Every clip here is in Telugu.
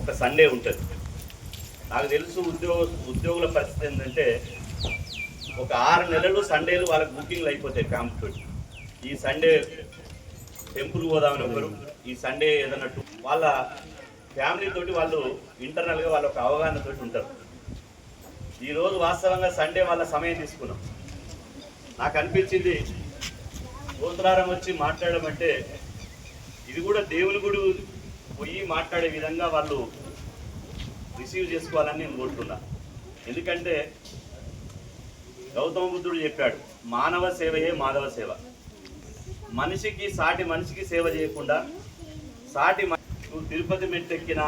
ఒక సండే ఉంటుంది. నాకు తెలుసు ఉద్యోగ ఉద్యోగుల పరిస్థితి ఏంటంటే ఒక ఆరు నెలలు సండేలు వాళ్ళకి బుకింగ్లు అయిపోతాయి క్యాంప్ ఈ సండే టెంపుల్ పోదామని ఒకరు ఈ సండే ఏదన్నా వాళ్ళ ఫ్యామిలీతోటి వాళ్ళు ఇంటర్నల్గా వాళ్ళ ఒక అవగాహనతో ఉంటారు. ఈరోజు వాస్తవంగా సండే వాళ్ళ సమయం తీసుకున్నాం. నాకు అనిపించింది గోత్రారం వచ్చి మాట్లాడడం అంటే ఇది కూడా దేవుని గుడి పోయి మాట్లాడే విధంగా వాళ్ళు రిసీవ్ చేసుకోవాలని నేను కోరుతున్నా. ఎందుకంటే గౌతమ బుద్ధుడు చెప్పాడు మానవ సేవయే మాధవ సేవ. మనిషికి సాటి మనిషికి సేవ చేయకుండా సాటి నువ్వు తిరుపతి మెట్టెక్కినా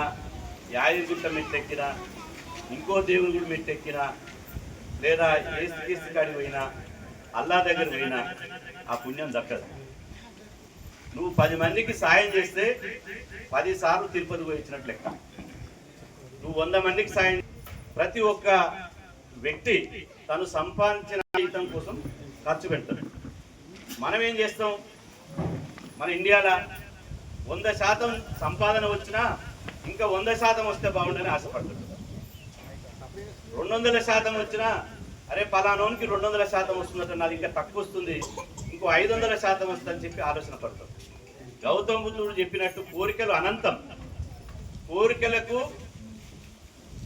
యాదగిరిగుట్ట మెట్టెక్కినా ఇంకో దేవుని గుడి మెట్టెక్కినా లేదా ఏసుకీస్తు కాడికి పోయినా అల్లా దగ్గర పోయినా ఆ పుణ్యం దక్కదు. నువ్వు పది మందికి సాయం చేస్తే పది సార్లు తిరుపతి పోయి లెక్క. నువ్వు వంద మందికి సాయం ప్రతి ఒక్క వ్యక్తి తను సంపాదించిన జీవితం కోసం ఖర్చు పెడతాడు. మనం ఏం చేస్తాం? మన ఇండియాలో వంద శాతం సంపాదన వచ్చినా ఇంకా వంద శాతం వస్తే బాగుండని ఆశపడుతుంది రెండు వందల శాతం వచ్చినా అరే పలానోనికి రెండు వందల శాతం వస్తున్నట్టు నాది ఇంకా తక్కువ వస్తుంది. ఇంకో ఐదు వందల శాతం వస్తుందని చెప్పి ఆలోచన పడతాం. గౌతమ బుద్ధుడు చెప్పినట్టు కోరికలు అనంతం. కోరికలకు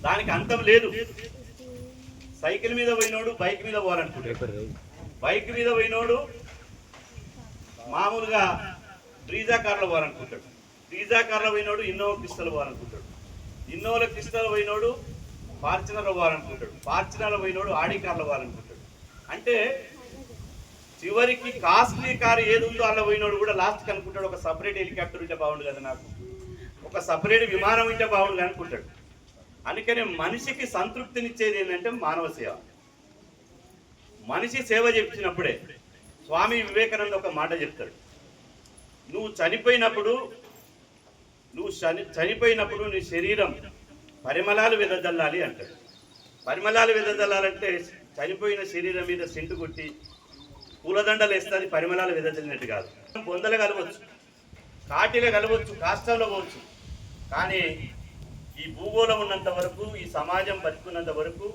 దానికి అంతం లేదు. సైకిల్ మీద పోయినోడు బైక్ మీద పోవాలనుకుంటాడు. బైక్ మీద పోయినోడు మామూలుగా బ్రీజా కార్లో పోవాలనుకుంటాడు. బ్రీజా కార్లో పోయినోడు ఇన్నోవా క్రిస్టల్ పోవాలనుకుంటాడు. ఇన్నోవా పిస్తలు పోయినోడు ఫార్చునర్లో పోవాలనుకుంటాడు ఫార్చునర్లో పోయినోడు ఆడి కార్లో పోవాలనుకుంటాడు అంటే చివరికి కాస్ట్లీ కారు ఏది ఉందో అలా పోయినోడు కూడా లాస్ట్కి అనుకుంటాడు ఒక సపరేట్ హెలికాప్టర్ ఉంటే బాగుండు కదా నాకు. ఒక సపరేట్ విమానం ఉంటే బాగుండు అనుకుంటాడు. అందుకనే మనిషికి సంతృప్తినిచ్చేది ఏంటంటే మానవ సేవ. మనిషి సేవ చేసినప్పుడే స్వామి వివేకానంద ఒక మాట చెప్తాడు. నువ్వు చనిపోయినప్పుడు నువ్వు చని చనిపోయినప్పుడు నీ శరీరం పరిమళాలు వెదజల్లాలి అంటాడు. పరిమళాలు వెదజల్లాలంటే చనిపోయిన శరీరం మీద సెంటు కొట్టి పూలదండలు వేస్తే అది పరిమళాలు వెదజల్లినట్టు కాదు. పొందలు కలవచ్చు కాటిలో కలవచ్చు కాష్టంలో పోవచ్చు. కానీ ఈ భూగోళం ఉన్నంత వరకు ఈ సమాజం బతుకున్నంత వరకు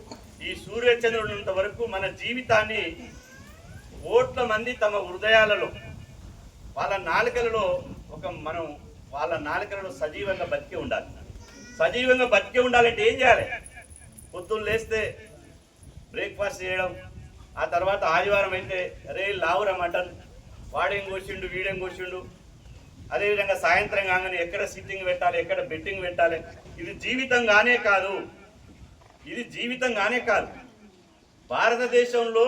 ఈ సూర్యచంద్రుడు ఉన్నంత వరకు మన జీవితాన్ని కోట్ల మంది తమ హృదయాలలో వాళ్ళ నాలుకలలో ఒక మనం వాళ్ళ నాలుకలలో సజీవంగా బతికి ఉండాలి. సజీవంగా బతికి ఉండాలంటే ఏం చేయాలి? పొద్దున్న లేస్తే బ్రేక్ఫాస్ట్ చేయడం ఆ తర్వాత ఆదివారం అయితే అరే లావురా మటన్. వాడేం కోసిండు వీడేం కోసిండు? అదేవిధంగా సాయంత్రం కాగానే ఎక్కడ సిట్టింగ్ పెట్టాలి ఎక్కడ బెట్టింగ్ పెట్టాలి? ఇది జీవితంగానే కాదు. ఇది జీవితంగానే కాదు. భారతదేశంలో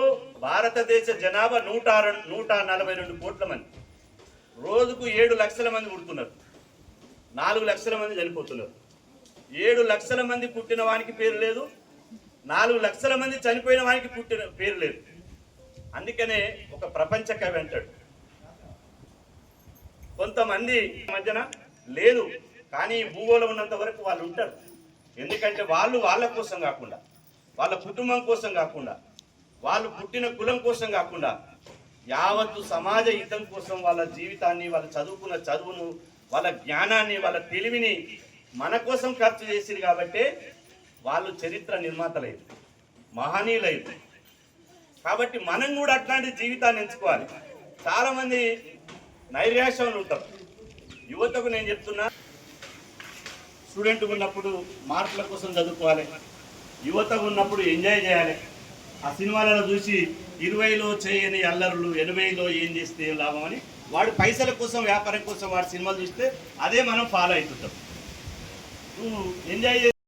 భారతదేశ జనాభా నూట నూట నలభై రెండు కోట్ల మంది. రోజుకు ఏడు లక్షల మంది పుడుతున్నారు. నాలుగు లక్షల మంది చనిపోతున్నారు. ఏడు లక్షల మంది పుట్టిన వానికి పేరు లేదు. నాలుగు లక్షల మంది చనిపోయిన వానికి పుట్టిన పేరు లేదు. అందుకనే ఒక ప్రపంచ కవి అంటాడు. కొంతమంది మధ్యన లేదు కానీ భూగోళం ఉన్నంత వరకు వాళ్ళు ఉంటారు. ఎందుకంటే వాళ్ళు వాళ్ళ కోసం కాకుండా వాళ్ళ కుటుంబం కోసం కాకుండా వాళ్ళు పుట్టిన కులం కోసం కాకుండా యావత్తు సమాజ హితం కోసం వాళ్ళ జీవితాన్ని వాళ్ళు చదువుకున్న చదువును వాళ్ళ జ్ఞానాన్ని వాళ్ళ తెలివిని మన కోసం ఖర్చు చేసిరు కాబట్టి వాళ్ళు చరిత్ర నిర్మాతలైరు మహనీయులైరు కాబట్టి మనం కూడా అట్లాంటి జీవితాన్ని ఎంచుకోవాలి. చాలామంది నైరాశ్యంలో ఉంటారు. యువతకు నేను చెప్తున్నా స్టూడెంట్ ఉన్నప్పుడు మార్కుల కోసం చదువుకోవాలి. యువత ఉన్నప్పుడు ఎంజాయ్ చేయాలి. ఆ సినిమాలలో చూసి ఇరవైలో చేయని అల్లరులు ఎనభైలో ఏం చేస్తే లాభం అని వాడు పైసల కోసం వ్యాపారం కోసం వాడు సినిమాలు చూస్తే అదే మనం ఫాలో అవుతుంటాం. ఎంజాయ్